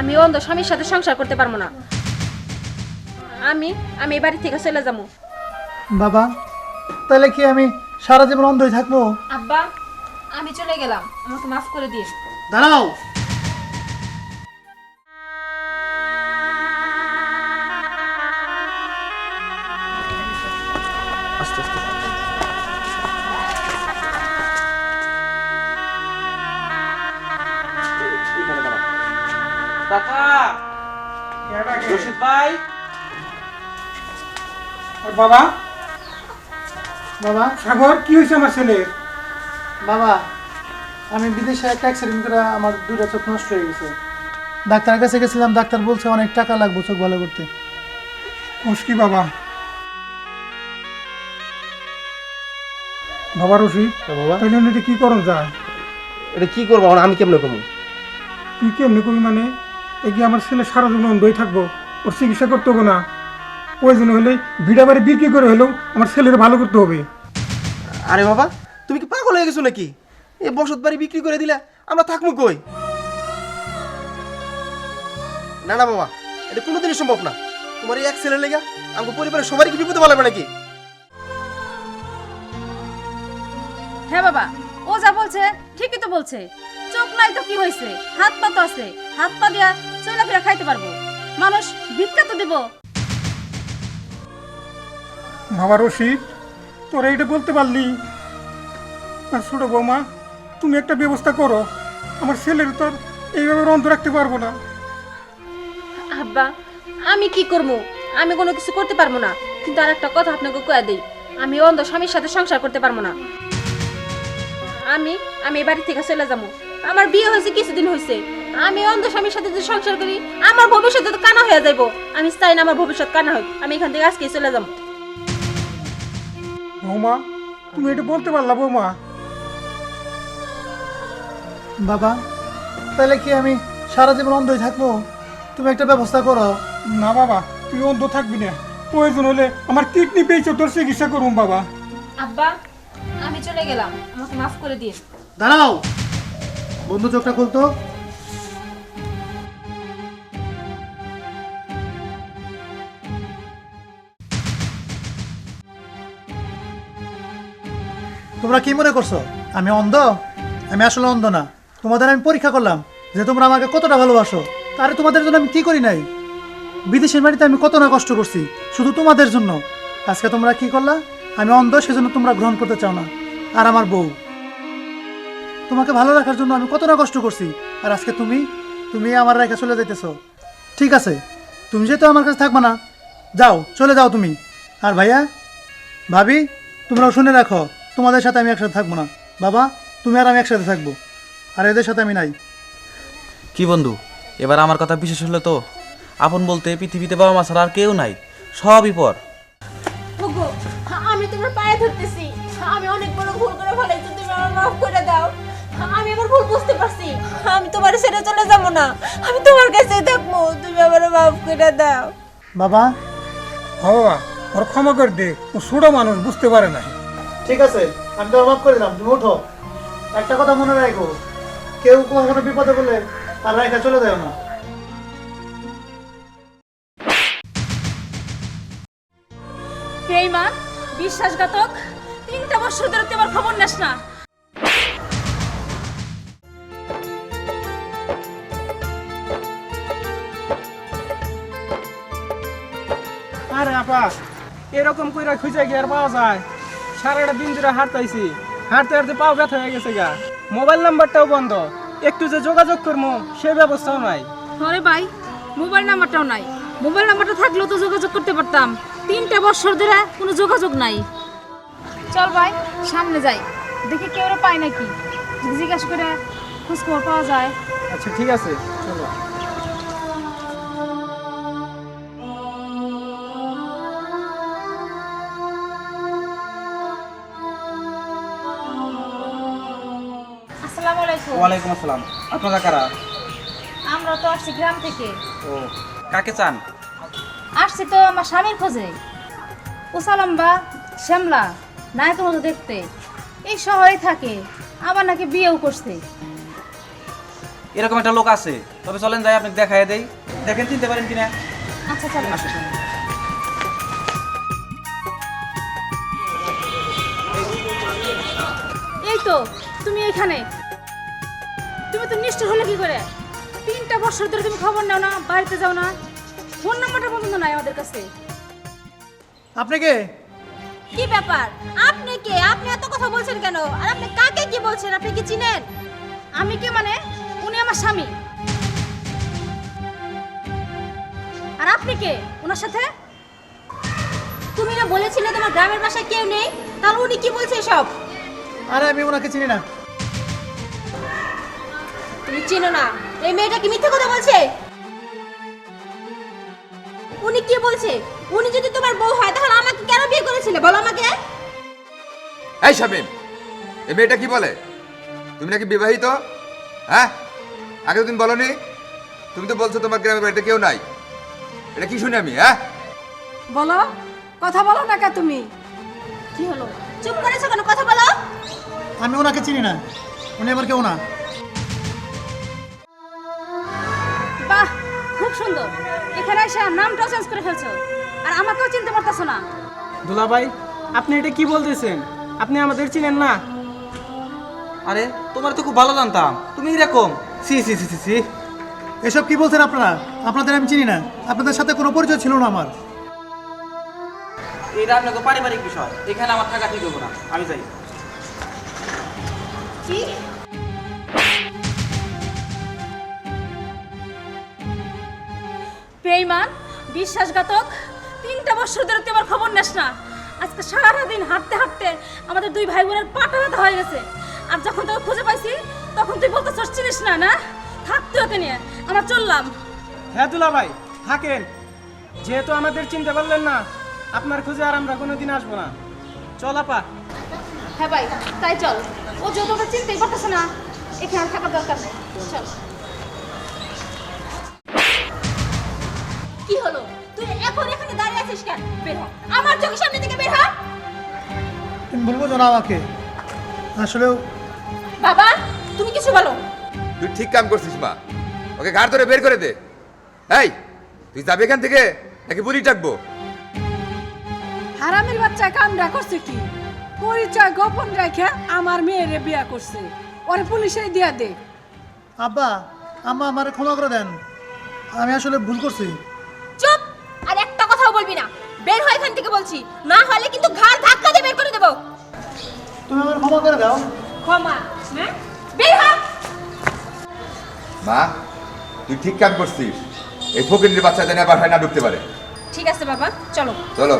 আমি অন্ধ স্বামীর সাথে সংসার করতে পারব না। আমি আমি এই বাড়ি থেকে চলে যাব। বাবা তাহলে কি আমি সারা জীবন অন্ধই থাকব? আব্বা আমি চলে গেলাম। আমাকে মাফ করে দিয়ে দাঁড়াও। রশিদ ভাই। বাবা? বাবা? সাগর কি হয়েছে আমার ছেলের বাবা আমি বিদেশে একটা অ্যাক্সিডেন্ট করে আমার দুটো চোখ নষ্ট হয়ে গেছে। ডাক্তারের কাছে গেছিলাম ডাক্তার বলছে অনেক টাকা লাগবে চোখ ভালো করতে। মুশকি বাবা। বাবা রশি বাবা। তাইলে এটা কি করন যায় এটা কি করব? আমি কেমনে কমু? তুই কেমনি কবি মানে? এগিয়ে আমার ছেলে সারা জীবন অন্ধই থাকব। ওর চিকিৎসা করতে হবে না। প্রয়োজন হলে ভিড়া বাড়ি বিক্রি করে হলেও আমার ছেলের ভালো করতে হবে। আরে বাবা তুমি কি পাগল হয়ে গেছো নাকি? এই বসত বাড়ি বিক্রি করে দিলে আমরা থাকব কই? না না বাবা এটা কোনোদিনই সম্ভব না। তোমার এই এক ছেলে লেগা আমাকে পরিবারের সবারই কি বিপদে পালাবে নাকি? হ্যাঁ বাবা ও যা বলছে ঠিকই তো বলছে। চোখ নাই তো কি হয়েছে হাত পা তো আছে। হাত পা দিয়া চলাফেরা খাইতে পারব। মানুষ ভিক্ষা তো দেবো। বাবা রশিদ তোরা এটা বলতে পারলি? আর ছোট বৌমা তুমি একটা ব্যবস্থা করো। আমার ছেলের তো এইভাবে অন্ধ রাখতে পারব না। আব্বা আমি কি করব? আমি কোনো কিছু করতে পারব না। কিন্তু আর একটা কথা আপনাকে কয়ে দেই আমি অন্ধ স্বামীর সাথে সংসার করতে পারব না। আমি আমি এই বাড়ি থেকে চলে যাব। আমার বিয়ে হয়েছে কিছুদিন হয়েছে। আমি অন্ধ স্বামীর সাথে যদি সংসার করি আমার ভবিষ্যতে তো কানা হয়ে যাইবো। আমি চাই না আমার ভবিষ্যৎ কানা হোক আমি এখান থেকে আজকেই চলে যাব। বৌমা তুমি এটা বলতে পারলা বৌমা? বাবা তাহলে কি আমি সারা জীবন অন্ধই থাকব? তুমি একটা ব্যবস্থা করো। না বাবা তুই অন্ধ থাকবি না। প্রয়োজন হলে আমার কিডনি পেয়েছে তোর চিকিৎসা করুন বাবা। আব্বা আমি চলে গেলাম। আমাকে মাফ করে দিন। দাঁড়াও! বন্ধু চোখটা খুলতো? তোমরা কি মনে করছ? আমি অন্ধ? আমি আসলে অন্ধ না। তোমাদের আমি পরীক্ষা করলাম যে তোমরা আমাকে কতটা ভালোবাসো। তারে তোমাদের জন্য আমি কি করি নাই? বিদেশের বাড়িতে আমি কত না কষ্ট করছি, শুধু তোমাদের জন্য। আজকে তোমরা কি করলা? আমি অন্ধ, সেজন্য তোমরা গ্রহণ করতে চাও না। আর আমার বউ। তোমাকে ভালো রাখার জন্য আমি কত না কষ্ট করছি। আর আজকে তুমি তুমি আমার রেখে চলে যাইতেছো। ঠিক আছে, তুমি যেহেতু আমার কাছে থাকবে না, যাও, চলে যাও তুমি। আর ভাইয়া, ভাবি, তোমরাও শুনে রাখো। তোমাদের সাথে আমি একসাথে থাকব না। বাবা তুমি আর আমি একসাথে থাকব। আর এদের সাথে আমি নাই। কি বন্ধু এবার আমার কথা বিশেষ হলে তো? আপন বলতে পৃথিবীতে বাবা মা ছাড়া আর কেউ নাই। সবই পর। ওগো আমি তোমার পায়ে ধরতেছি। আমি অনেক বড় ভুল করে ফেলেছি তুমি আমার মাফ করে দাও। আমি আমার ভুল বুঝতে পারছি। আমি তোমার ছেড়ে চলে যাব না। আমি তোমার কাছে থাকব। তুমি আমার মাফ করে দাও। বাবা। হ বাবা ওর ক্ষমা করে দে। ও ছোট মানুষ বুঝতে পারে না ঠিক আছে আমি তো মাফ করে দিলাম তুমি ওঠো একটা কথা মনে রাখো কেউ কখনো বিপদে বলে তার রেখা চলে যায় না। বেইমান বিশ্বাসঘাতক তিনটা বছর ধরে তুই আমার খবর নেস না। আরে আপা এরকম কইরা খুঁজে গিয়ে আর পাওয়া যায়? সারাটা দিন ধরে হাঁটতাইছি। হাঁটতে হাঁটতে পাও ব্যথা হয়ে গেছে গা। মোবাইল নাম্বারটাও বন্ধ। একটু যে যোগাযোগ করব সে ব্যবস্থাও নাই। আরে ভাই মোবাইল নাম্বারটাও নাই। মোবাইল নাম্বারটা থাকলেও তো যোগাযোগ করতে পারতাম। তিনটা বছর ধরে কোনো যোগাযোগ নাই। চল ভাই সামনে যাই। দেখি কেউ পায় নাকি। জিজ্ঞাসা করে খোঁজ খবর পাওয়া যায়। আচ্ছা ঠিক আছে। চলো। আলাইকুম। ওয়ালাইকুম আসসালাম। আপনারা কারা? আমরা তো আসছি গ্রাম থেকে। ও কাকে চান? আসছি তো আমার স্বামীর খোঁজে। উসালম্বা শ্যামলা নায়কের মতো দেখতে। এই শহরে থাকে আবার নাকি বিয়েও করছে। এরকম একটা লোক আছে। তবে চলেন যাই আপনি দেখাই দেই। দেখেন চিনতে পারেন কিনা? আচ্ছা চলো এই তো তুমি এখানে। তুমি তো নিষ্ঠুর হলে কি করে? তিনটা বছর ধরে তুমি খবর নাও না বাড়িতে যাও না। ফোন নাম্বারটা পর্যন্ত নাই আমাদের কাছে। আপনি কে? কি ব্যাপার? আপনি কে? আপনি এত কথা বলছেন কেন? আর আপনি কাকে কি বলছেন? আপনি কি চিনেন? আমি কে মানে? উনি আমার স্বামী। আর আপনি কে? ওনার সাথে? তুমি না বলেছিলে তোমার গ্রামের বাসায় কেউ নেই? তাহলে উনি কি বলছে সব আরে আমি ওনাকে চিনি না। তুমি চেনো না। এই মেয়েটা কি মিথ্যে কথা বলছে? উনি কি বলছে? উনি যদি তোমার বউ হয় তাহলে আমাকে কেন বিয়ে করেছিলে? বলো আমাকে। এই শামিম এই মেয়েটা কি বলে? তুমি নাকি বিবাহিত? হ্যাঁ? আগে তুমি বলনি। তুমি তো বলছো তোমার গ্রামের বাড়িতে কেউ নাই। এটা কি শুনি আমি হ্যাঁ? বলো কথা বলো না কে তুমি? কি হলো? চুপ করেছ কেন? কথা বলো। আমি ওনাকে চিনি না। উনি আমার কেউ না। সুন্দর। এখানে এসে নামটাও চেঞ্জ করে ফেলছো। আর আমাকেও চিনতে পারতেছো না। দুলাভাই আপনি এটা কি বলতেছেন? আপনি আমাদের চিনেন না? আরে তোমার তো খুব ভালো জানতাম। তুমি এরকম সি সি সি সি সি এসব কি বলছেন আপনারা? আপনাদের আমি চিনি না। আপনাদের সাথে কোনো পরিচয় ছিল না আমার। এটা আপনাকে পারিবারিক বিষয়। এখানে আমার থাকা ঠিক হব না। আমি যাই। কি? বেইমান বিশ্বাসঘাতক তিনটা বছর ধরে তুই আমার খবর নেস না। আজকে সারাদিন হাঁটতে হাঁটতে আমাদের দুই ভাই বোনের পাটা ব্যথা হয়ে গেছে। আর যখন তোকে খুঁজে পাইছি তখন তুই বলতে চিনিস না না? থাকতে ওকে নিয়ে আমরা চললাম। হ্যাঁ দুলা ভাই থাকেন। যেহেতু আমাদের চিনতে পারলেন না আপনার খুঁজে আর আমরা কোনোদিন আসব না। চল আপা। হ্যাঁ ভাই তাই চল। ও যত চিনতেই পারতেছে না। এখানে আর থাকার দরকার নেই। চল। কি হলো? তুই এখন এখানে দাঁড়িয়ে আছিস কেন? বের হ। আমার চোখের সামনে থেকে বের হ। তুমি বলব না আমাকে। আসলেও বাবা তুমি কিছু বলো। তুই ঠিক কাম করছিস মা। ওকে ঘাড় ধরে বের করে দে। এই তুই যাবি এখান থেকে নাকি পুলিশ ডাকবো? হারামির বাচ্চা কামটা করছে কি? পরিচয় গোপন রেখে আমার মেয়েরে বিয়া করছে। ওরে পুলিশে দিয়া দে। আব্বা আম্মা আমার ক্ষমা করে দেন। আমি আসলে ভুল করছি। বের হয় এখান থেকে বলছি। না হলে কিন্তু ঘাড় ধাক্কা দিয়ে বের করে দেবো। তুমি আমার ক্ষমা করে দাও। ক্ষমা হ্যাঁ? বের হ। মা তুই ঠিক কাজ করছিস। এই ফকিরের বাচ্চা যেন হয় না ঢুকতে পারে। ঠিক আছে বাবা চলো। চলো।